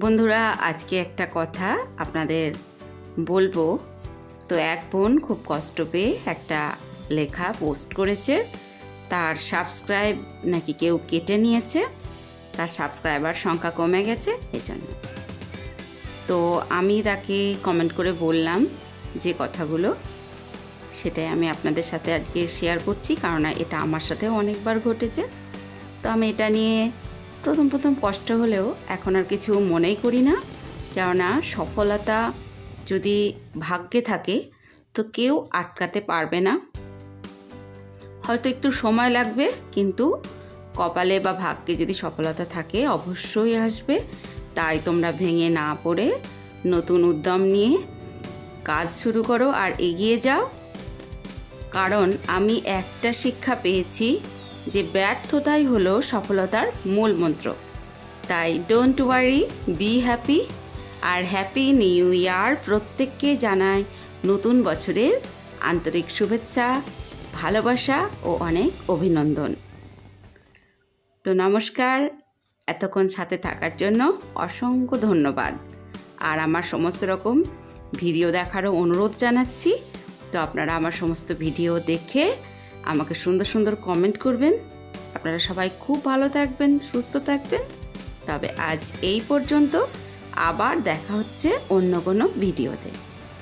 বন্ধুরা, আজকে একটা কথা আপনাদের বলব। তো এক বোন খুব কষ্ট পেয়ে একটা লেখা পোস্ট করেছে। তার সাবস্ক্রাইব নাকি কেউ কেটে নিয়েছে। তার সাবস্ক্রাইবার সংখ্যা কমে গেছে এজন্য। তো আমি তাকে কমেন্ট করে বললাম যে কথাগুলো, সেটাই আমি আপনাদের সাথে আজকে শেয়ার করছি। কারণ এটা আমার সাথেও অনেকবার ঘটেছে। তো আমি এটা নিয়ে প্রথম প্রথম কষ্ট হলেও এখন আর কিছু মনেই করি না। কেননা সফলতা যদি ভাগ্যে থাকে, তো কেউ আটকাতে পারবে না। হয়তো একটু সময় লাগবে, কিন্তু কপালে বা ভাগ্যে যদি সফলতা থাকে, অবশ্যই আসবে। তাই তোমরা ভেঙে না পড়ে নতুন উদ্যম নিয়ে কাজ শুরু করো আর এগিয়ে যাও। কারণ আমি একটা শিক্ষা পেয়েছি যে ব্যর্থতাই হলো সফলতার মূল মন্ত্র। তাই ডোন্ট ওয়ারি বি হ্যাপি আর হ্যাপি নিউ ইয়ার প্রত্যেককে জানায় নতুন বছরের আন্তরিক শুভেচ্ছা, ভালোবাসা ও অনেক অভিনন্দন। তো নমস্কার, এতক্ষণ সাথে থাকার জন্য অসংখ্য ধন্যবাদ। আর আমার সমস্ত রকম ভিডিও দেখারও অনুরোধ জানাচ্ছি। তো আপনারা আমার সমস্ত ভিডিও দেখে আমাকে সুন্দর সুন্দর কমেন্ট করবেন। আপনারা সবাই খুব ভালো থাকবেন, সুস্থ থাকবেন। তবে আজ এই পর্যন্ত আবার দেখা হচ্ছে অন্য কোনো ভিডিওতে।